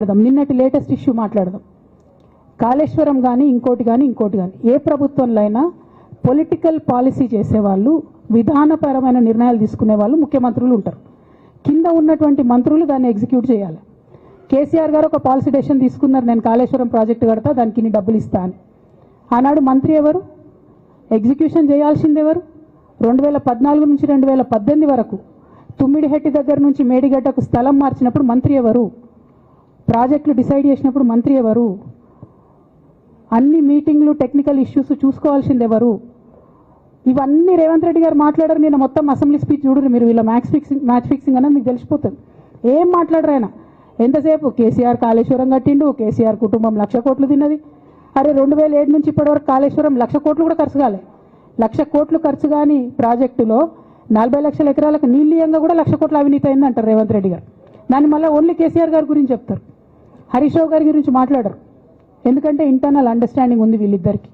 మాట్లాడదాం. నిన్నటి latest issue మాట్లాడదాం. కాళేశ్వరం కానీ ఇంకోటి కానీ ఇంకోటి కానీ ఏ ప్రభుత్వంలో అయినా పొలిటికల్ పాలసీ చేసేవాళ్ళు విధానపరమైన నిర్ణయాలు తీసుకునే వాళ్ళు ముఖ్యమంత్రులు ఉంటారు. కింద ఉన్నటువంటి మంత్రులు దాన్ని ఎగ్జిక్యూట్ చేయాలి. కేసీఆర్ గారు ఒక పాలసీ డెసిషన్ తీసుకున్నారు. నేను కాళేశ్వరం ప్రాజెక్టు కడతా దానికి ఇన్ని డబ్బులు ఇస్తా అని. ఆనాడు మంత్రి ఎవరు? ఎగ్జిక్యూషన్ చేయాల్సింది ఎవరు? రెండు వేల పద్నాలుగు నుంచి రెండు వేల పద్దెనిమిది వరకు తుమ్మిడిహెట్టి దగ్గర నుంచి మేడిగడ్డకు స్థలం మార్చినప్పుడు మంత్రి ఎవరు? ప్రాజెక్టులు డిసైడ్ చేసినప్పుడు మంత్రి ఎవరు? అన్ని మీటింగ్లు టెక్నికల్ ఇష్యూస్ చూసుకోవాల్సింది ఎవరు? ఇవన్నీ రేవంత్ రెడ్డి గారు మాట్లాడారు నేను మొత్తం అసెంబ్లీ స్పీచ్ చూడరు మీరు వీళ్ళ మ్యాచ్ ఫిక్సింగ్ మ్యాచ్ ఫిక్సింగ్ అనేది మీకు తెలిసిపోతుంది. ఏం మాట్లాడరు ఆయన? ఎంతసేపు? కేసీఆర్ కాళేశ్వరం కట్టిండు కేసీఆర్ కుటుంబం లక్ష కోట్లు తిన్నది. అరే రెండు వేల ఏడు నుంచి ఇప్పటివరకు కాళేశ్వరం లక్ష కోట్లు కూడా ఖర్చు కాలే. లక్ష కోట్లు ఖర్చు కాని ప్రాజెక్టులో నలభై లక్షల ఎకరాలకు నీళ్ళీయంగా కూడా లక్ష కోట్ల అవినీతి అయింది అంటారు రేవంత్ రెడ్డి గారు. దాన్ని మళ్ళీ ఓన్లీ కేసీఆర్ గారి గురించి చెప్తారు. హరీష్ రావు గారి గురించి మాట్లాడరు. ఎందుకంటే ఇంటర్నల్ అండర్స్టాండింగ్ ఉంది వీళ్ళిద్దరికి.